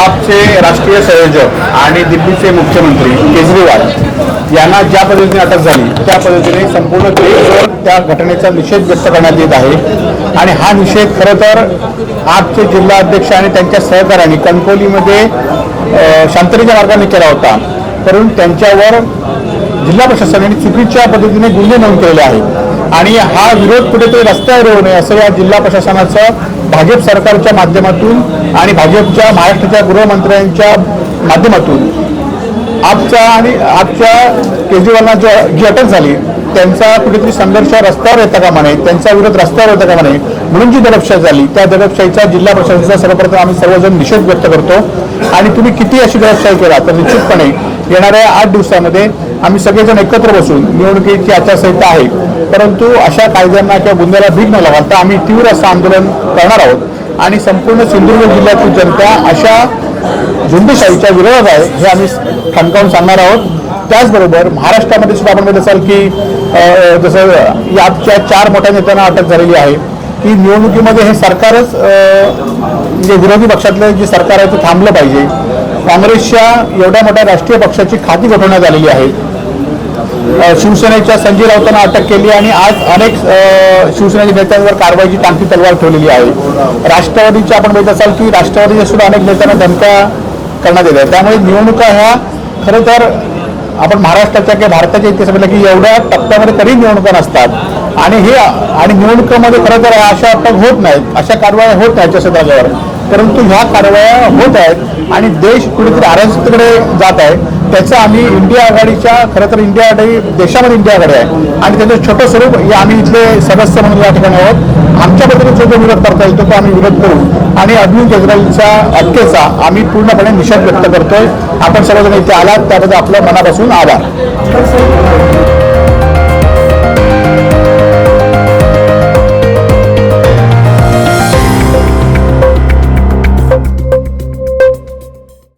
आपचे राष्ट्रीय संयोजक आणि दिल्लीचे मुख्यमंत्री केजरीवाल यांना ज्या पद्धतीने अटक झाली त्या पद्धतीने संपूर्ण देशभर त्या घटनेचा निषेध व्यक्त करण्यात येत आहे. आणि हा निषेध खरं तर आपचे जिल्हा अध्यक्ष आणि त्यांच्या सहकाऱ्यांनी कणकोलीमध्ये शांततेच्या मार्गाने केला होता. परंतु त्यांच्यावर जिल्हा प्रशासनाने चुकीच्या पद्धतीने गुन्हे नोंद केलेले आहेत. आणि हा विरोध कुठेतरी रस्त्यावर येऊ नये असं या जिल्हा प्रशासनाचं भाजप सरकारच्या माध्यमातून आणि भाजपच्या महाराष्ट्राच्या गृहमंत्र्यांच्या माध्यमातून. आजच्या आणि आजच्या केजरीवालांना जी अटक झाली त्यांचा कुठेतरी संघर्ष रस्त्यावर येता कामा नये त्यांचा विरोध रस्त्यावर येता कामा नये म्हणून जी दडपशाही झाली त्या दडपशाहीचा जिल्हा प्रशासनाचा सर्वप्रथम आम्ही सर्वजण निषेध व्यक्त करतो. आणि तुम्ही किती अशी दडपशाही केला? तर निश्चितपणे येणाऱ्या आठ दिवसामध्ये आम्ही सगळेजण एकत्र बसून निवडणुकीची आचारसंहिता आहे. परंतु अशा कायद्यांना किंवा गुन्ह्याला भीक न तर आम्ही तीव्र असं आंदोलन करणार आहोत. आणि संपूर्ण सिंधुदुर्ग जिल्ह्यातील जनता अशा झुंडशाहीच्या विरोधात आहे हे आम्ही ठणकावून सांगणार आहोत. त्याचबरोबर महाराष्ट्रामध्ये सुद्धा आपण बघत असाल की जसं याच्या चार मोठ्या नेत्यांना अटक झालेली आहे की निवडणुकीमध्ये हे सरकारच म्हणजे जे विरोधी पक्षातलं जे सरकार आहे ते थांबलं पाहिजे. काँग्रेसच्या एवढ्या मोठ्या राष्ट्रीय पक्षाची खाती गोठवण्यात आलेली आहे. शिवसेनेच्या संजय राऊतांना अटक केली आणि आज अनेक शिवसेनेच्या नेत्यांवर कारवाईची टांगती तलवार ठेवलेली आहे. राष्ट्रवादीची आपण बघत असाल की राष्ट्रवादीच्या सुद्धा अनेक नेत्यांना धमक्या करण्यात येत आहेत. त्यामुळे निवडणुका ह्या खरं तर आपण महाराष्ट्राच्या किंवा भारताच्या इतिहासामध्ये की एवढ्या टप्प्यामध्ये तरी निवडणुका नसतात. आणि हे आणि निवडणुकामध्ये खरं तर अशा अटक होत नाहीत. अशा कारवाया होत नाहीत त्या जागेवर परंतु ह्या कारवाया होत आहेत आणि देश कुठेतरी अराजकतेकडे जात आहे. त्याचं आम्ही इंडिया आघाडीच्या खरं तर इंडिया आघाडी देशामध्ये इंडिया आघाडी आहे. आणि त्याचं छोटं स्वरूप हे आम्ही इथले सदस्य म्हणून या ठिकाणी आहोत. आमच्या पद्धतीने जो जो विरोध करता येतो तो आम्ही विरोध करू. आणि अरविंद केजरीवालच्या अटकेचा आम्ही पूर्णपणे निषेध व्यक्त करतोय. आपण सर्वजण इथे आलात त्याबद्दल आपल्या मनापासून आभार.